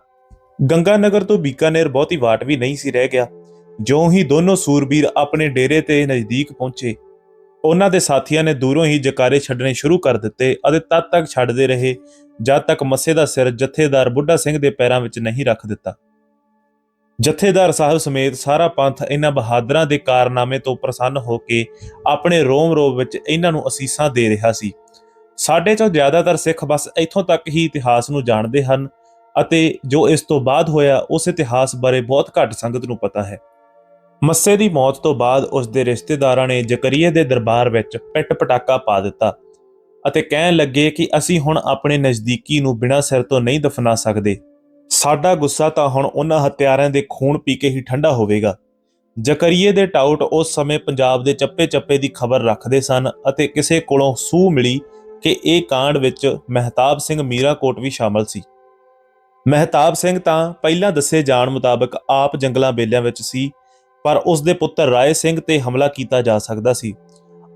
ਗੰਗਾ ਨਗਰ ਤੋਂ ਬੀਕਾਨੇਰ ਬਹੁਤੀ ਵਾਟ ਵੀ ਨਹੀਂ ਸੀ ਰਹਿ ਗਿਆ। ਜਿਉਂ ਹੀ ਦੋਨੋਂ ਸੂਰਬੀਰ ਆਪਣੇ ਡੇਰੇ ਤੇ ਨਜ਼ਦੀਕ ਪਹੁੰਚੇ, ਉਹਨਾਂ ਦੇ ਸਾਥੀਆਂ ਨੇ ਦੂਰੋਂ ਹੀ ਜਕਾਰੇ ਛੱਡਣੇ ਸ਼ੁਰੂ ਕਰ ਦਿੱਤੇ ਅਤੇ ਤਦ ਤੱਕ ਛੱਡਦੇ ਰਹੇ, ਜਦ ਤੱਕ ਮੱਸੇ ਦਾ ਸਿਰ ਜਥੇਦਾਰ ਬੁੱਢਾ ਸਿੰਘ ਦੇ ਪੈਰਾਂ ਵਿੱਚ ਨਹੀਂ ਰੱਖ ਦਿੱਤਾ। ਜਥੇਦਾਰ ਸਾਹਿਬ ਸਮੇਤ ਸਾਰਾ ਪੰਥ ਇਹਨਾਂ ਬਹਾਦਰਾਂ ਦੇ ਕਾਰਨਾਮੇ ਤੋਂ ਪ੍ਰਸੰਨ ਹੋ ਕੇ ਆਪਣੇ ਰੋਮ ਰੋਮ ਵਿੱਚ ਇਹਨਾਂ ਨੂੰ ਅਸੀਸਾਂ ਦੇ ਰਿਹਾ ਸੀ। ਸਾਡੇ ਚੋਂ ਜ਼ਿਆਦਾਤਰ ਸਿੱਖ ਬਸ ਇੱਥੋਂ ਤੱਕ ਹੀ ਇਤਿਹਾਸ ਨੂੰ ਜਾਣਦੇ ਹਨ ਅਤੇ ਜੋ ਇਸ ਤੋਂ ਬਾਅਦ ਹੋਇਆ, ਉਸ ਇਤਿਹਾਸ ਬਾਰੇ ਬਹੁਤ ਘੱਟ ਸੰਗਤ ਨੂੰ ਪਤਾ ਹੈ। ਮੱਸੇ ਦੀ ਮੌਤ ਤੋਂ ਬਾਅਦ ਉਸ ਦੇ ਰਿਸ਼ਤੇਦਾਰਾਂ ਨੇ ਜ਼ਕਰੀਏ ਦੇ ਦਰਬਾਰ ਵਿੱਚ ਪਿੱਟ ਪਟਾਕਾ ਪਾ ਦਿੱਤਾ ਅਤੇ ਕਹਿਣ ਲੱਗੇ ਕਿ ਅਸੀਂ ਹੁਣ ਆਪਣੇ ਨਜ਼ਦੀਕੀ ਨੂੰ ਬਿਨਾਂ ਸਿਰ ਤੋਂ ਨਹੀਂ ਦਫਨਾ ਸਕਦੇ। ਸਾਡਾ ਗੁੱਸਾ ਤਾਂ ਹੁਣ ਉਹਨਾਂ ਹੱਤਿਆਰਿਆਂ ਦੇ ਖੂਨ ਪੀ ਕੇ ਹੀ ਠੰਡਾ ਹੋਵੇਗਾ। ਜ਼ਕਰੀਏ ਦੇ ਟਾਊਟ ਉਸ ਸਮੇਂ ਪੰਜਾਬ ਦੇ ਚੱਪੇ-ਚੱਪੇ ਦੀ ਖਬਰ ਰੱਖਦੇ ਸਨ ਅਤੇ ਕਿਸੇ ਕੋਲੋਂ ਸੂਹ ਮਿਲੀ ਕਿ ਇਹ ਕਾਂਡ ਵਿੱਚ ਮਹਿਤਾਬ ਸਿੰਘ ਮੀਰਾਕੋਟ ਵੀ ਸ਼ਾਮਲ ਸੀ। ਮਹਿਤਾਬ ਸਿੰਘ ਤਾਂ ਪਹਿਲਾਂ ਦੱਸੇ ਜਾਣ ਮੁਤਾਬਕ ਆਪ ਜੰਗਲਾਂ ਬੇਲਿਆਂ ਵਿੱਚ ਸੀ, ਪਰ ਉਸ ਦੇ ਪੁੱਤਰ ਰਾਏ ਸਿੰਘ ਤੇ ਹਮਲਾ ਕੀਤਾ ਜਾ ਸਕਦਾ ਸੀ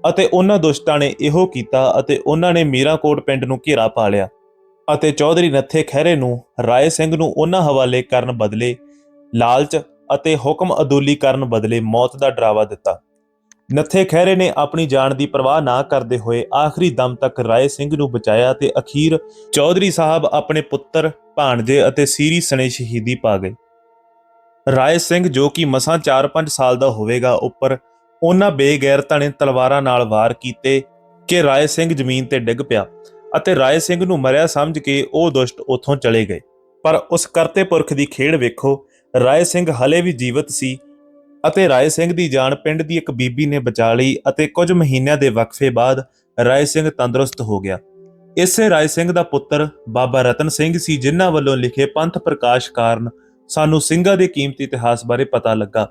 ਅਤੇ ਉਹਨਾਂ ਦੁਸ਼ਟਾਂ ਨੇ ਇਹੋ ਕੀਤਾ ਅਤੇ ਉਹਨਾਂ ਨੇ ਮੀਰਾਕੋਟ ਪਿੰਡ ਨੂੰ ਘੇਰਾ ਪਾ ਲਿਆ। ਅਤੇ ਚੌਧਰੀ ਨੱਥੇ ਖਹਿਰੇ ਨੂੰ, ਰਾਏ ਸਿੰਘ ਨੂੰ ਉਹਨਾਂ ਹਵਾਲੇ ਕਰਨ ਬਦਲੇ, ਲਾਲਚ ਅਤੇ ਹੁਕਮ ਅਦੂਲੀ ਕਰਨ ਬਦਲੇ ਮੌਤ ਦਾ ਡਰਾਵਾ ਦਿੱਤਾ। ਨੱਥੇ ਖਹਿਰੇ ਨੇ ਆਪਣੀ ਜਾਨ ਦੀ ਪਰਵਾਹ ਨਾ ਕਰਦੇ ਹੋਏ ਆਖਰੀ ਦਮ ਤੱਕ ਰਾਏ ਸਿੰਘ ਨੂੰ ਬਚਾਇਆ ਤੇ ਅਖੀਰ ਚੌਧਰੀ ਸਾਹਿਬ ਆਪਣੇ ਪੁੱਤਰ, ਭਾਣਜੇ ਅਤੇ ਸੀਰੀ ਸਣੇ ਸ਼ਹੀਦੀ ਪਾ ਗਏ। ਰਾਏ ਸਿੰਘ ਜੋ ਕਿ ਮਸਾਂ 4-5 ਸਾਲ ਦਾ ਹੋਵੇਗਾ ਉੱਪਰ ਉਹਨਾਂ ਬੇਗੈਰਤਾਂ ਨੇ ਤਲਵਾਰਾਂ ਨਾਲ ਵਾਰ ਕੀਤੇ ਕਿ ਰਾਏ ਸਿੰਘ ਜ਼ਮੀਨ ਤੇ ਡਿੱਗ ਪਿਆ। ਅਤੇ ਰਾਏ ਸਿੰਘ ਨੂੰ ਮਰਿਆ ਸਮਝ ਕੇ ਉਹ ਦੁਸ਼ਟ ਉੱਥੋਂ ਚਲੇ ਗਏ। ਪਰ ਉਸ ਕਰਤੇ ਪੁਰਖ ਦੀ ਖੇਡ ਵੇਖੋ, ਰਾਏ ਸਿੰਘ ਹਲੇ ਵੀ ਜੀਵਤ ਸੀ ਅਤੇ ਰਾਏ ਸਿੰਘ ਦੀ ਜਾਨ ਪਿੰਡ ਦੀ ਇੱਕ ਬੀਬੀ ਨੇ ਬਚਾ ਲਈ ਅਤੇ ਕੁਝ ਮਹੀਨਿਆਂ ਦੇ ਵਕਫੇ ਬਾਅਦ ਰਾਏ ਸਿੰਘ ਤੰਦਰੁਸਤ ਹੋ ਗਿਆ। ਇਸੇ ਰਾਏ ਸਿੰਘ ਦਾ ਪੁੱਤਰ ਬਾਬਾ ਰਤਨ ਸਿੰਘ ਸੀ, ਜਿਨ੍ਹਾਂ ਵੱਲੋਂ ਲਿਖੇ ਪੰਥ ਪ੍ਰਕਾਸ਼ ਕਾਰਨ ਸਾਨੂੰ ਸਿੰਘਾਂ ਦੇ ਕੀਮਤੀ ਇਤਿਹਾਸ ਬਾਰੇ ਪਤਾ ਲੱਗਾ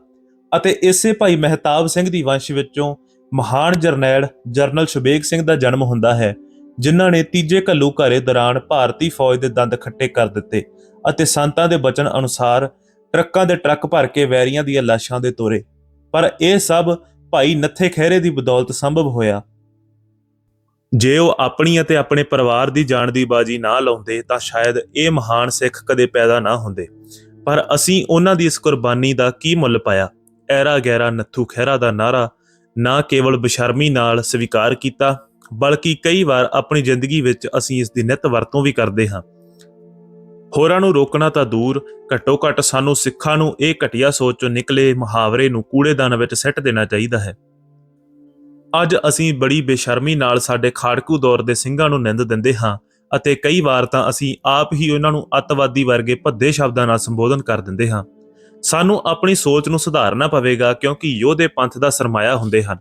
ਅਤੇ ਇਸੇ ਭਾਈ ਮਹਿਤਾਬ ਸਿੰਘ ਦੀ ਵੰਸ਼ ਵਿੱਚੋਂ ਮਹਾਨ ਜਰਨੈਲ ਜਰਨਲ ਸ਼ੁਬੇਗ ਸਿੰਘ ਦਾ ਜਨਮ ਹੁੰਦਾ ਹੈ। ਜਿਨ੍ਹਾਂ ਨੇ ਤੀਜੇ ਘੱਲੂ ਘਾਰੇ ਦੌਰਾਨ ਭਾਰਤੀ ਫੌਜ ਦੇ ਦੰਦ ਖੱਟੇ ਕਰ ਦਿੱਤੇ ਅਤੇ ਸੰਤਾਂ ਦੇ ਬਚਨ ਅਨੁਸਾਰ ਟਰੱਕਾਂ ਦੇ ਟਰੱਕ ਭਰ ਕੇ ਵੈਰੀਆਂ ਦੀਆਂ ਲਾਸ਼ਾਂ ਦੇ ਤੋਰੇ। ਪਰ ਇਹ ਸਭ ਭਾਈ ਨੱਥੇ ਖਹਿਰੇ ਦੀ ਬਦੌਲਤ ਸੰਭਵ ਹੋਇਆ। ਜੇ ਉਹ ਆਪਣੀ ਅਤੇ ਆਪਣੇ ਪਰਿਵਾਰ ਦੀ ਜਾਨ ਦੀ ਬਾਜੀ ਨਾ ਲਾਉਂਦੇ ਤਾਂ ਸ਼ਾਇਦ ਇਹ ਮਹਾਨ ਸਿੱਖ ਕਦੇ ਪੈਦਾ ਨਾ ਹੁੰਦੇ। ਪਰ ਅਸੀਂ ਉਹਨਾਂ ਦੀ ਇਸ ਕੁਰਬਾਨੀ ਦਾ ਕੀ ਮੁੱਲ ਪਾਇਆ? ਐਰਾ ਗੈਰਾ ਨੱਥੂ ਖਹਿਰਾ ਦਾ ਨਾਰਾ ਨਾ ਕੇਵਲ ਬਸ਼ਰਮੀ ਨਾਲ ਸਵੀਕਾਰ ਕੀਤਾ ਬਲਕਿ ਕਈ ਵਾਰ ਆਪਣੀ ਜ਼ਿੰਦਗੀ ਵਿੱਚ ਅਸੀਂ ਇਸ ਦੀ ਨਿਤ ਵਰਤੋਂ ਵੀ ਕਰਦੇ ਹਾਂ। ਹੋਰਾਂ ਨੂੰ ਰੋਕਣਾ ਤਾਂ ਦੂਰ ਘੱਟੋ ਘੱਟ ਸਾਨੂੰ ਸਿੱਖਾਂ ਨੂੰ ਇਹ ਘਟੀਆ ਸੋਚ ਚੋਂ ਨਿਕਲੇ ਮੁਹਾਵਰੇ ਨੂੰ ਕੂੜੇਦਾਨ ਵਿੱਚ ਸਿੱਟ ਦੇਣਾ ਚਾਹੀਦਾ ਹੈ। ਅੱਜ ਅਸੀਂ ਬੜੀ ਬੇਸ਼ਰਮੀ ਨਾਲ ਸਾਡੇ ਖਾੜਕੂ ਦੌਰ ਦੇ ਸਿੰਘਾਂ ਨੂੰ ਨਿੰਦ ਦਿੰਦੇ ਹਾਂ ਅਤੇ ਕਈ ਵਾਰ ਤਾਂ ਅਸੀਂ ਆਪ ਹੀ ਉਹਨਾਂ ਨੂੰ ਅੱਤਵਾਦੀ ਵਰਗੇ ਭੱਦੇ ਸ਼ਬਦਾਂ ਨਾਲ ਸੰਬੋਧਨ ਕਰ ਦਿੰਦੇ ਹਾਂ। ਸਾਨੂੰ ਆਪਣੀ ਸੋਚ ਨੂੰ ਸੁਧਾਰਨਾ ਪਵੇਗਾ ਕਿਉਂਕਿ ਯੋਧੇ ਪੰਥ ਦਾ ਸਰਮਾਇਆ ਹੁੰਦੇ ਹਨ।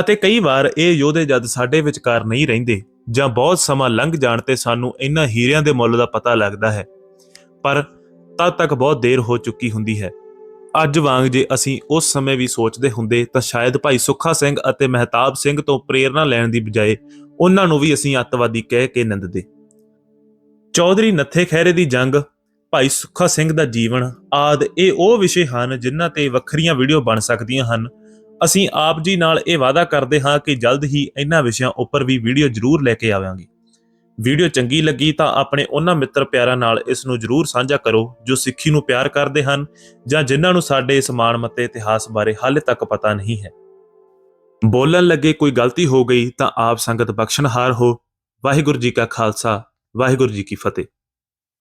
ਅਤੇ ਕਈ ਵਾਰ ਇਹ ਯੋਧੇ ਜਦ ਸਾਡੇ ਵਿਚਕਾਰ ਨਹੀਂ ਰਹਿੰਦੇ ਜਾਂ ਬਹੁਤ ਸਮਾਂ ਲੰਘ ਜਾਣ ਤੇ ਸਾਨੂੰ ਇਹਨਾਂ ਹੀਰਿਆਂ ਦੇ ਮੁੱਲ ਦਾ ਪਤਾ ਲੱਗਦਾ ਹੈ। ਪਰ ਤਦ ਤੱਕ ਬਹੁਤ ਦੇਰ ਹੋ ਚੁੱਕੀ ਹੁੰਦੀ ਹੈ। ਅੱਜ ਵਾਂਗ ਜੇ ਅਸੀਂ ਉਸ ਸਮੇਂ ਵੀ ਸੋਚਦੇ ਹੁੰਦੇ ਤਾਂ ਸ਼ਾਇਦ ਭਾਈ ਸੁੱਖਾ ਸਿੰਘ ਅਤੇ ਮਹਿਤਾਬ ਸਿੰਘ ਤੋਂ ਪ੍ਰੇਰਣਾ ਲੈਣ ਦੀ ਬਜਾਏ ਉਹਨਾਂ ਨੂੰ ਵੀ ਅਸੀਂ ਅੱਤਵਾਦੀ ਕਹਿ ਕੇ ਨਿੰਦਦੇ। ਚੌਧਰੀ ਨੱਥੇ ਖਹਿਰੇ ਦੀ ਜੰਗ, ਭਾਈ ਸੁੱਖਾ ਸਿੰਘ ਦਾ ਜੀਵਨ ਆਦ ਇਹ ਉਹ ਵਿਸ਼ੇ ਹਨ ਜਿਨ੍ਹਾਂ ਤੇ ਵੱਖਰੀਆਂ ਵੀਡੀਓ ਬਣ ਸਕਦੀਆਂ ਹਨ ਅਸੀਂ ਆਪ ਜੀ ਨਾਲ ਇਹ ਵਾਅਦਾ ਕਰਦੇ ਹਾਂ ਕਿ ਜਲਦ ਹੀ ਇਹਨਾਂ ਵਿਸ਼ਿਆਂ ਉੱਪਰ ਵੀ ਵੀਡੀਓ ਜ਼ਰੂਰ ਲੈ ਕੇ ਆਵਾਂਗੇ। ਵੀਡੀਓ ਚੰਗੀ ਲੱਗੀ ਤਾਂ ਆਪਣੇ ਉਹਨਾਂ ਮਿੱਤਰ ਪਿਆਰਾਂ ਨਾਲ ਇਸ ਨੂੰ ਜ਼ਰੂਰ ਸਾਂਝਾ ਕਰੋ ਜੋ ਸਿੱਖੀ ਨੂੰ ਪਿਆਰ ਕਰਦੇ ਹਨ ਜਾਂ ਜਿਨ੍ਹਾਂ ਨੂੰ ਸਾਡੇ ਇਸ ਮਾਣਮੱਤੇ ਇਤਿਹਾਸ ਬਾਰੇ ਹਾਲੇ ਤੱਕ ਪਤਾ ਨਹੀਂ ਹੈ। ਬੋਲਣ ਲੱਗੇ ਕੋਈ ਗਲਤੀ ਹੋ ਗਈ ਤਾਂ ਆਪ ਸੰਗਤ ਬਖਸ਼ਣਹਾਰ ਹੋ। ਵਾਹਿਗੁਰੂ ਜੀ ਕਾ ਖਾਲਸਾ, ਵਾਹਿਗੁਰੂ ਜੀ ਕੀ ਫਤਿਹ।